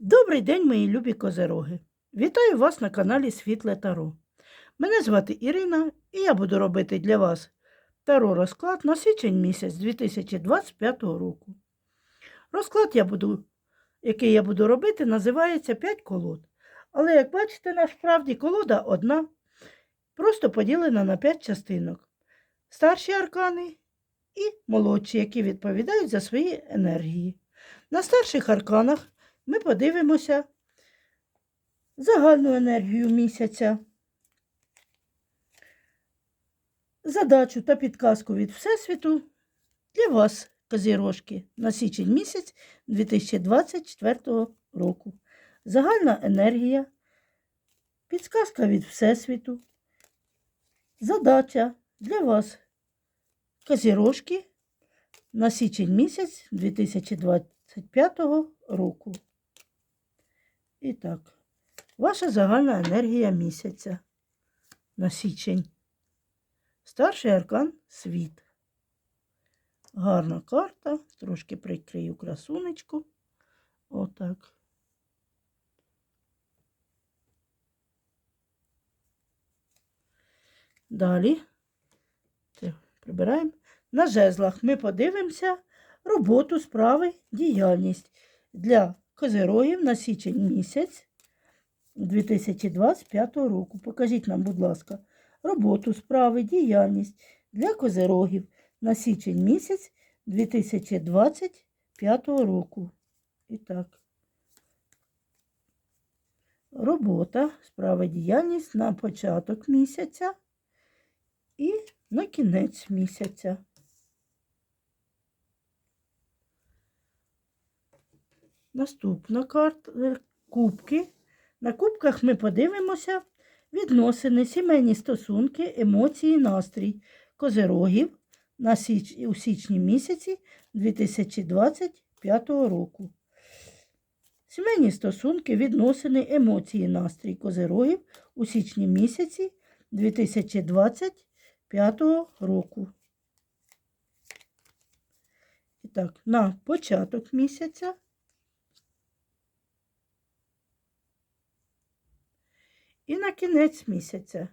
Добрий день, мої любі козероги! Вітаю вас на каналі Світле Таро. Мене звати Ірина, і я буду робити для вас таро розклад на січень місяць 2025 року. Розклад, я буду, який я буду робити, називається 5 колод. Але, як бачите, насправді колода одна, просто поділена на 5 частинок. Старші аркани і молодші, які відповідають за свої енергії. На старших арканах ми подивимося загальну енергію місяця, задачу та підказку від Всесвіту для вас, козірожки, на січень місяць 2024 року. Загальна енергія, підказка від Всесвіту, задача для вас, козірожки, на січень місяць 2025 року. І так, ваша загальна енергія місяця на січень. Старший аркан світ. Гарна карта. Трошки прикрию красунечку. Отак. Далі прибираємо. На жезлах ми подивимося роботу, справи, діяльність для козирогів на січень місяць 2025 року. Покажіть нам, будь ласка, роботу, справи, діяльність для козирогів на січень місяць 2025 року. І так. Робота, справа, діяльність на початок місяця і на кінець місяця. Наступна карта е, кубки. На кубках ми подивимося відносини, сімейні стосунки, емоції, настрій козирогів на січ... у січні місяці 2025 року. Сімейні стосунки, відносини, емоції, настрій козирогів у січні місяці 2025 року. І так, на початок місяця. І на кінець місяця.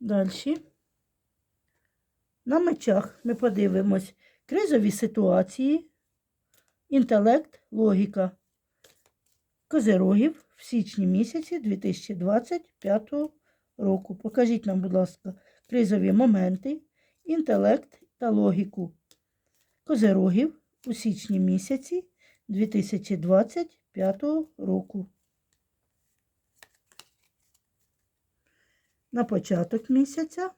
Далі. На мечах ми подивимось кризові ситуації, інтелект, логіка козирогів в січні місяці 2025 року. Покажіть нам, будь ласка, кризові моменти, інтелект та логіку козирогів у січні місяці 2025 року. На початок місяця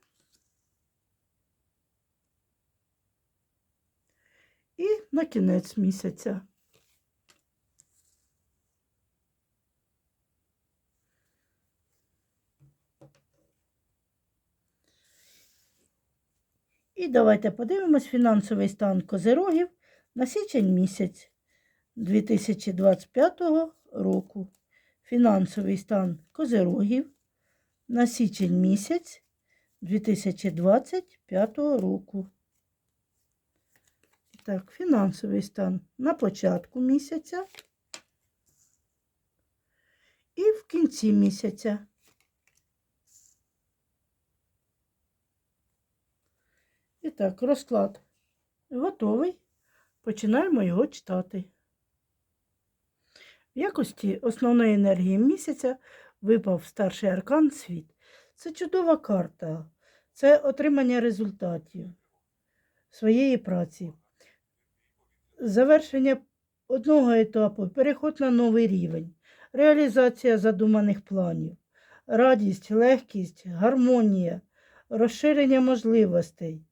і на кінець місяця. І давайте подивимось фінансовий стан козирогів на січень місяць 2025 року. Фінансовий стан козирогів на січень місяць 2025 року. Так, фінансовий стан на початку місяця і в кінці місяця. І так, розклад готовий. Починаємо його читати. В якості основної енергії місяця випав старший аркан світ. Це чудова карта, це отримання результатів своєї праці, завершення одного етапу, переход на новий рівень, реалізація задуманих планів, радість, легкість, гармонія, розширення можливостей.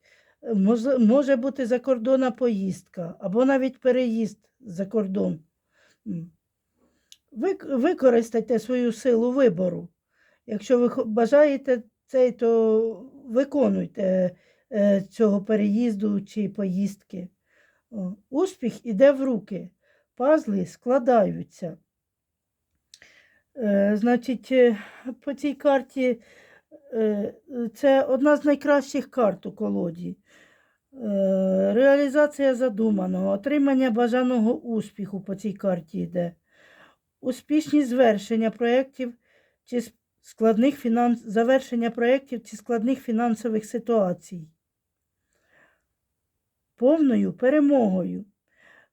Може, бути закордонна поїздка або навіть переїзд за кордон. Ви, використайте свою силу вибору. Якщо ви бажаєте цей, то виконуйте е, цього переїзду чи поїздки. Успіх іде в руки, пазли складаються. Е, Значить, е, по цій карті Це одна з найкращих карт у колоді. Е, Реалізація задуманого, отримання бажаного успіху по цій карті йде. Успішні звершення проєктів чи складних фінанс... завершення проєктів чи складних фінансових ситуацій. Повною перемогою.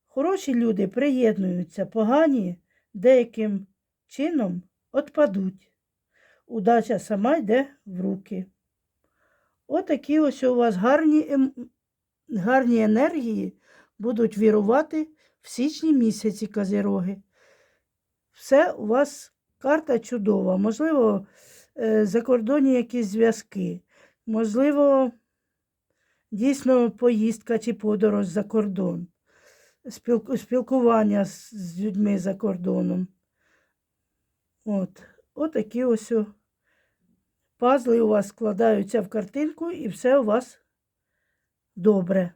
Хороші люди приєднуються, погані деяким чином отпадуть. Удача сама йде в руки. Отакі ось у вас гарні, ем... гарні енергії будуть вірувати в січні місяці козироги. Все у вас карта чудова. Можливо, е, закордонні якісь зв'язки. Можливо, дійсно поїздка чи подорож за кордон. Спілку- Спілкування з, людьми за кордоном. От. Отакі ось пазли у вас складаються в картинку, і все у вас добре.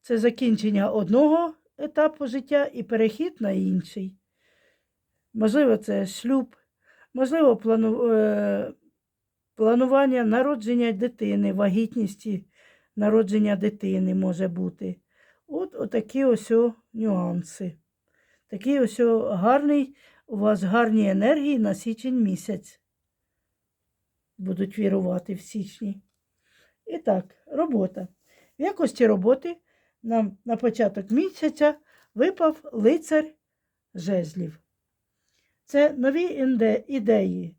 Це закінчення одного етапу життя і перехід на інший. Можливо, це шлюб, можливо, плану, е, планування народження дитини, вагітності народження дитини може бути. От отакі ось нюанси. Такий ось гарний, у вас гарні енергії на січень місяць. Будуть вірувати в січні. І так, робота. В якості роботи нам на початок місяця випав лицар жезлів. Це нові ідеї,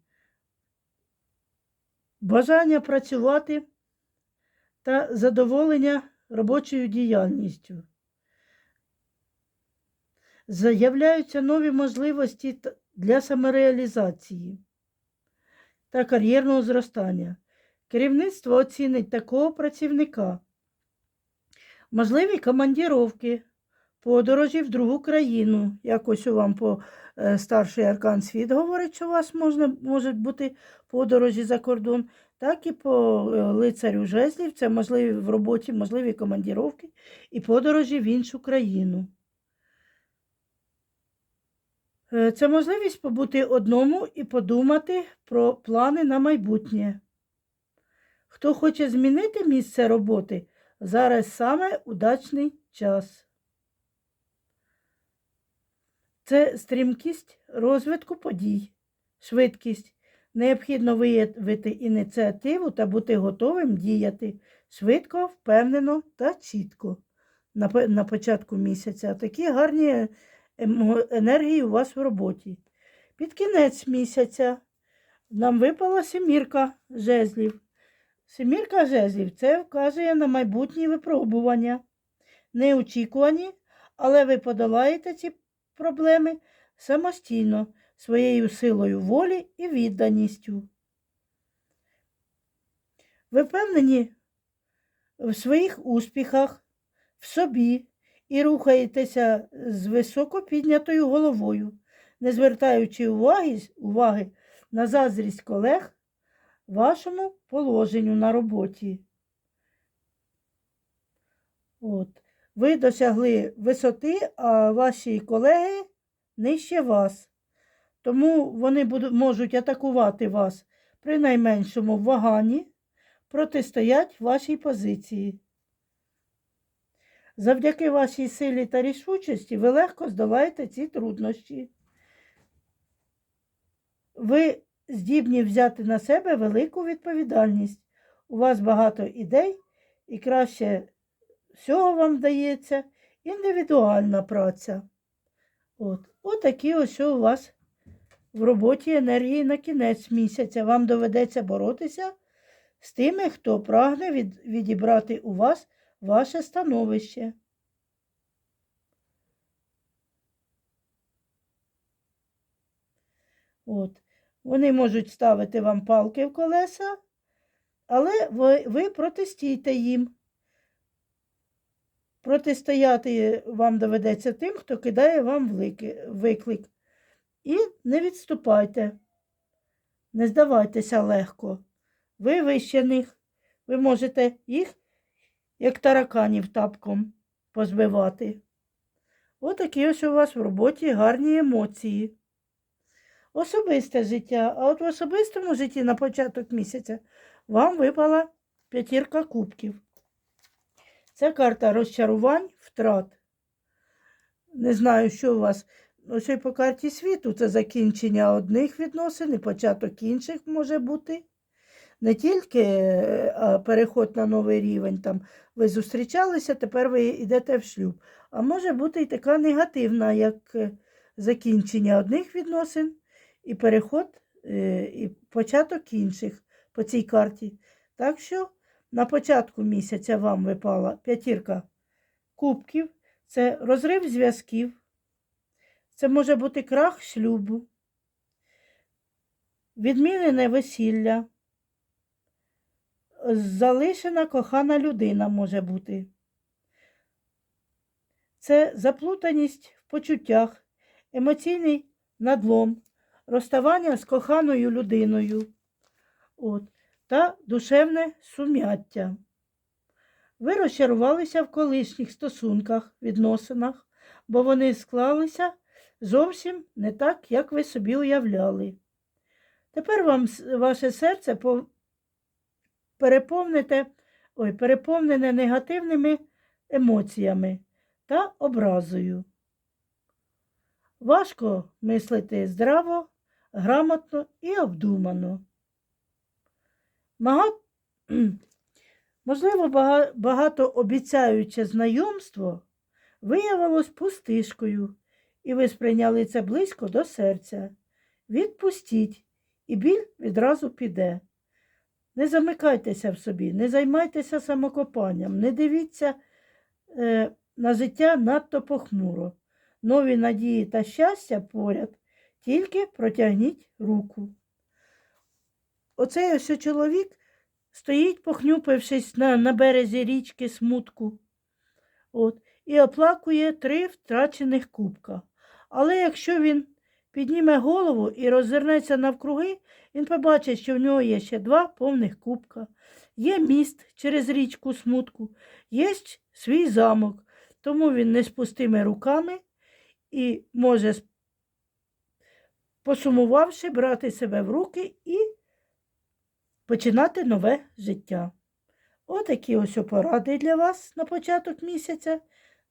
бажання працювати та задоволення робочою діяльністю. Заявляються нові можливості для самореалізації та кар'єрного зростання. Керівництво оцінить такого працівника. Можливі командіровки, подорожі в другу країну. Якось у вам по е, старший аркан світ говорить, що у вас можна, можуть бути подорожі за кордон, так і по е, лицарю жезлів. Це можливі в роботі, можливі командіровки і подорожі в іншу країну. Е, Це можливість побути одному і подумати про плани на майбутнє. Хто хоче змінити місце роботи, зараз саме удачний час. Це стрімкість розвитку подій, швидкість. Необхідно виявити ініціативу та бути готовим діяти швидко, впевнено та чітко на, початку місяця. Такі гарні енергії у вас в роботі. Під кінець місяця нам випала семірка жезлів. Семірка жезлів це вказує на майбутні випробування. Неочікувані, але ви подолаєте ці проблеми самостійно, своєю силою волі і відданістю. Ви впевнені в своїх успіхах, в собі і рухаєтеся з високо піднятою головою, не звертаючи уваги, уваги на заздрість колег вашому положенню на роботі. От. Ви досягли висоти, а ваші колеги нижче вас. Тому вони будуть, можуть атакувати вас при найменшому ваганні, протистоять вашій позиції. Завдяки вашій силі та рішучості ви легко здолаєте ці труднощі. Ви здібні взяти на себе велику відповідальність. У вас багато ідей, і краще всього вам вдається індивідуальна праця. От. Отакі ось у вас в роботі енергії на кінець місяця. Вам доведеться боротися з тими, хто прагне від, відібрати у вас ваше становище. От. Вони можуть ставити вам палки в колеса, але ви, ви протистійте їм. Протистояти вам доведеться тим, хто кидає вам виклик. І не відступайте, не здавайтеся легко. Ви вище них. Ви можете їх, як тараканів тапком, позбивати. Отакі ось у вас в роботі гарні емоції. особисте життя. А от в особистому житті на початок місяця вам випала п'ятірка кубків. Це карта розчарувань, втрат. Не знаю, що у вас. Ось і по карті світу це закінчення одних відносин і початок інших може бути. Не тільки е, переход на новий рівень, там ви зустрічалися, тепер ви йдете в шлюб. А може бути і така негативна, як е, закінчення одних відносин і переход, е, і початок інших по цій карті. Так що на початку місяця вам випала п'ятірка кубків, це розрив зв'язків, це може бути крах шлюбу, відмінене весілля, залишена кохана людина може бути. Це заплутаність в почуттях, емоційний надлом, розставання з коханою людиною от, та душевне сум'яття. Ви розчарувалися в колишніх стосунках, відносинах, бо вони склалися зовсім не так, як ви собі уявляли. Тепер вам ваше серце по- переповните, ой, переповнене негативними емоціями та образою. Важко мислити здраво, грамотно і обдумано. Мага... Можливо, бага- багатообіцяюче знайомство виявилось пустишкою, і ви сприйняли це близько до серця. Відпустіть, і біль відразу піде. Не замикайтеся в собі, не займайтеся самокопанням, не дивіться е, на життя надто похмуро. Нові надії та щастя поряд, тільки протягніть руку. Оцей ось чоловік стоїть, похнюпившись на, на березі річки смутку. От, і оплакує три втрачених кубка. Але якщо він підніме голову і роззирнеться навкруги, він побачить, що в нього є ще два повних кубка. Є міст через річку смутку, є свій замок, тому він не з руками і може, посумувавши, брати себе в руки і починати нове життя. Отакі ось поради для вас на початок місяця.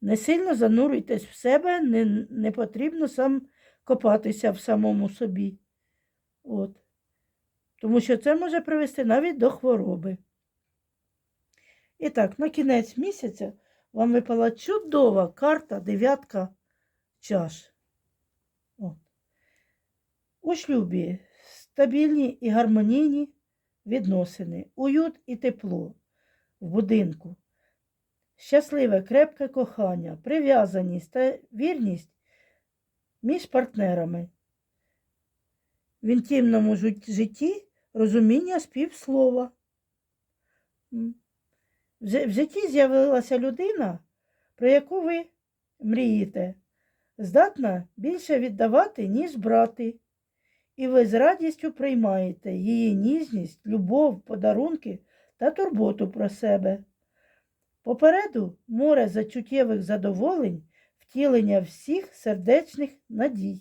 Не сильно занурюйтесь в себе, не, не потрібно сам копатися в самому собі. От. Тому що це може привести навіть до хвороби. І так, на кінець місяця вам випала чудова карта дев'ятка чаш. От. У шлюбі стабільні і гармонійні відносини, уют і тепло в будинку, щасливе, крепке кохання, прив'язаність та вірність між партнерами. В інтимному житті розуміння співслова. В житті з'явилася людина, про яку ви мрієте, здатна більше віддавати, ніж брати. І ви з радістю приймаєте її ніжність, любов, подарунки та турботу про себе. Попереду море зачуттєвих задоволень, втілення всіх сердечних надій.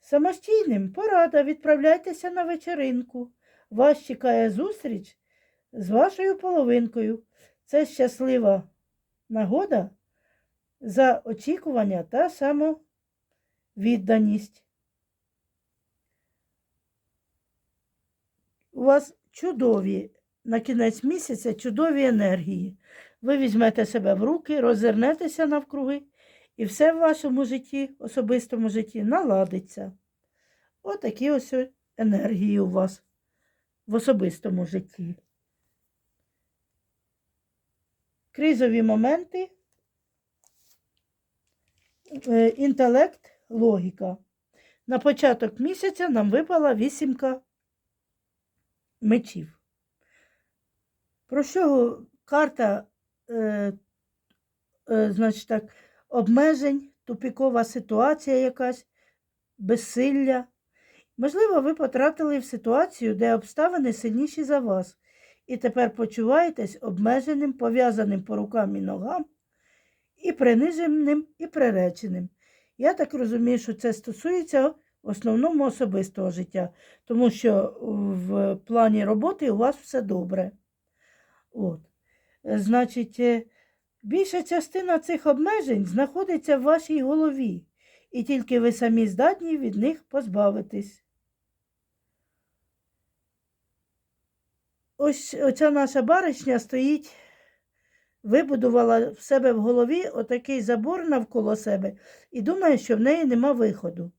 Самостійним порада відправляйтеся на вечеринку. Вас чекає зустріч з вашою половинкою. Це щаслива нагода за очікування та самовідданість. У вас чудові на кінець місяця чудові енергії. Ви візьмете себе в руки, розвернетеся навкруги, і все в вашому житті, особистому житті, наладиться. Отакі ось енергії у вас в особистому житті. Кризові моменти, е, інтелект, логіка. На початок місяця нам випала вісімка мечів. Про що карта, е, е, значить так, обмежень, тупікова ситуація якась, безсилля. Можливо, ви потрапили в ситуацію, де обставини сильніші за вас, і тепер почуваєтесь обмеженим, пов'язаним по рукам і ногам, і приниженим, і приреченим. Я так розумію, що це стосується в основному особистого життя, тому що в плані роботи у вас все добре. От. Е, Значить, е, більша частина цих обмежень знаходиться в вашій голові, і тільки ви самі здатні від них позбавитись. Ось оця наша баришня стоїть, вибудувала в себе в голові отакий забор навколо себе і думає, що в неї нема виходу,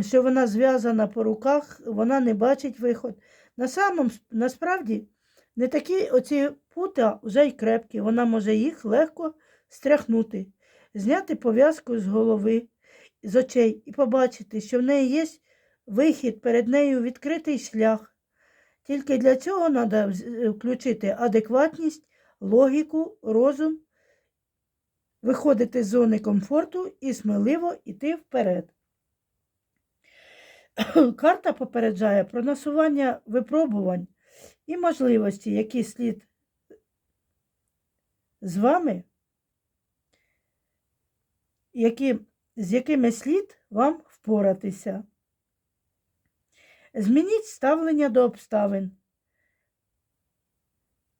що вона зв'язана по руках, вона не бачить виход. На самом, насправді, не такі оці пута вже й крепкі, вона може їх легко стряхнути, зняти пов'язку з голови, з очей і побачити, що в неї є вихід, перед нею відкритий шлях. Тільки для цього треба включити адекватність, логіку, розум, виходити з зони комфорту і сміливо йти вперед. Карта попереджає про насування випробувань і можливості, які слід з вами, які, з якими слід вам впоратися. Змініть ставлення до обставин,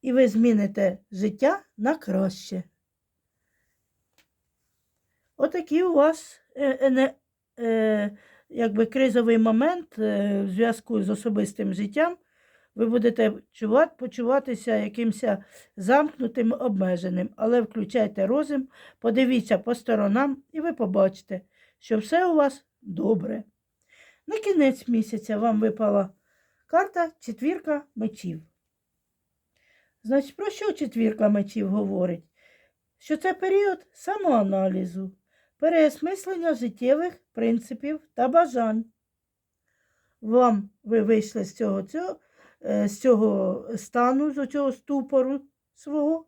і ви зміните життя на краще. Отакий у вас е, ене- е, якби кризовий момент е, в зв'язку з особистим життям. Ви будете почуватися якимось замкнутим, обмеженим, але включайте розум, подивіться по сторонам, і ви побачите, що все у вас добре. На кінець місяця вам випала карта четвірка мечів. Значить, про що четвірка мечів говорить? Що це період самоаналізу, переосмислення життєвих принципів та бажань. Вам ви вийшли з цього, цього, з цього стану, з цього ступору свого.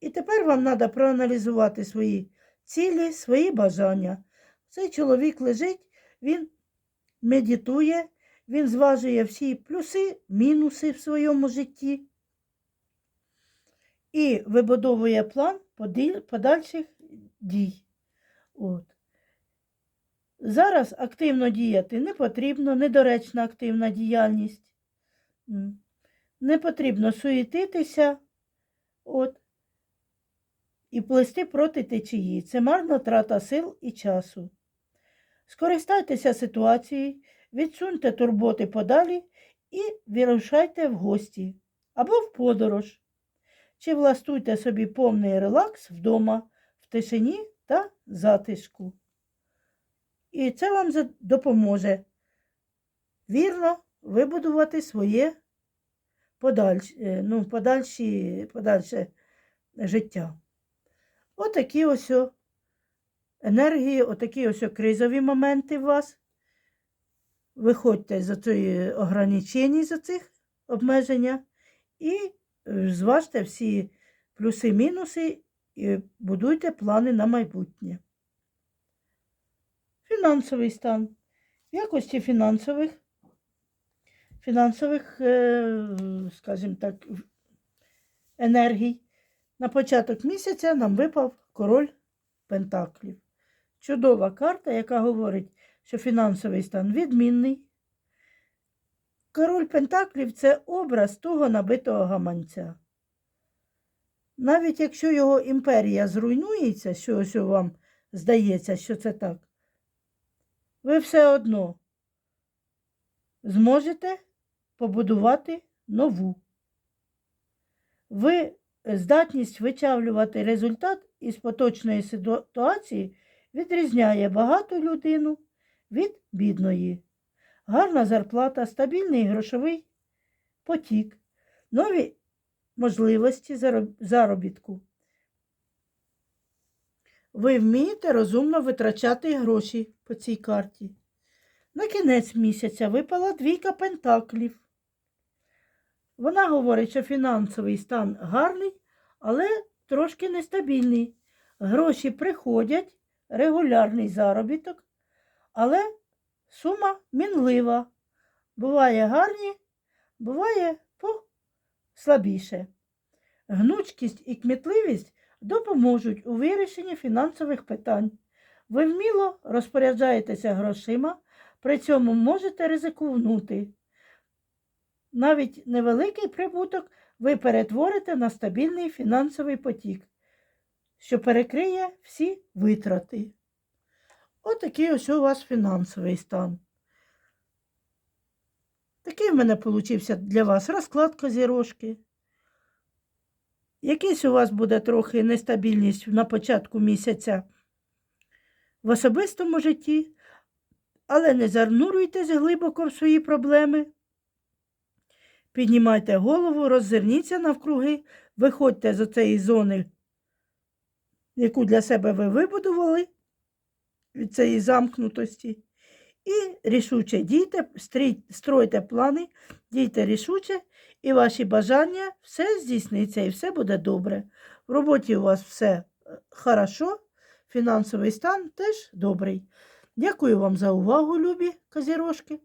І тепер вам треба проаналізувати свої цілі, свої бажання. Цей чоловік лежить, він медитує, він зважує всі плюси, мінуси в своєму житті і вибудовує план подальших дій. От. Зараз активно діяти не потрібно, недоречна активна діяльність. Не потрібно суєтитися от, і плести проти течії. Це марна трата сил і часу. Скористайтеся ситуацією, відсуньте турботи подалі і вирушайте в гості або в подорож. Чи влаштуйте собі повний релакс вдома, в тишині та затишку. І це вам допоможе вірно вибудувати своє подальш, е, ну, подальші, подальше життя. Отакі ось енергії, отакі ось кризові моменти у вас. Виходьте за цієї ограничень, за цих обмеження і зважте всі плюси-мінуси і будуйте плани на майбутнє. Фінансовий стан. В якості фінансових, фінансових, е, скажімо так, енергій. На початок місяця нам випав король Пентаклів. Чудова карта, яка говорить, що фінансовий стан відмінний. Король Пентаклів це образ того набитого гаманця. Навіть якщо його імперія зруйнується, що ось вам здається, що це так, ви все одно зможете побудувати нову. Ви здатність вичавлювати результат із поточної ситуації відрізняє багату людину від бідної. Гарна зарплата, стабільний грошовий потік, нові можливості заробітку. Ви вмієте розумно витрачати гроші по цій карті. На кінець місяця випала двійка пентаклів. Вона говорить, що фінансовий стан гарний, але трошки нестабільний. Гроші приходять, регулярний заробіток, але сума мінлива. Буває гарні, буває послабіше. Гнучкість і кмітливість допоможуть у вирішенні фінансових питань. Ви вміло розпоряджаєтеся грошима, при цьому можете ризикнути. Навіть невеликий прибуток ви перетворите на стабільний фінансовий потік, що перекриє всі витрати. Отакий ось у вас фінансовий стан. Такий в мене получився для вас розклад козірожки. Якийсь у вас буде трохи нестабільність на початку місяця в особистому житті, але не занурюйтесь глибоко в свої проблеми. Піднімайте голову, роззирніться навкруги, виходьте з цієї зони, яку для себе ви вибудували, від цієї замкнутості. І рішуче дійте, стройте плани, дійте рішуче, і ваші бажання все здійсниться і все буде добре. В роботі у вас все е, хорошо, фінансовий стан теж добрий. Дякую вам за увагу, любі козірожки.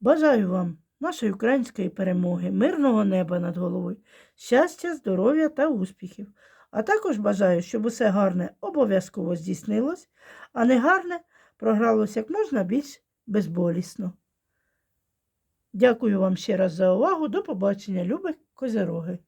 Бажаю вам нашої української перемоги, мирного неба над головою, щастя, здоров'я та успіхів. А також бажаю, щоб усе гарне обов'язково здійснилось, а негарне програлось як можна більш безболісно. Дякую вам ще раз за увагу. До побачення, любих козироги.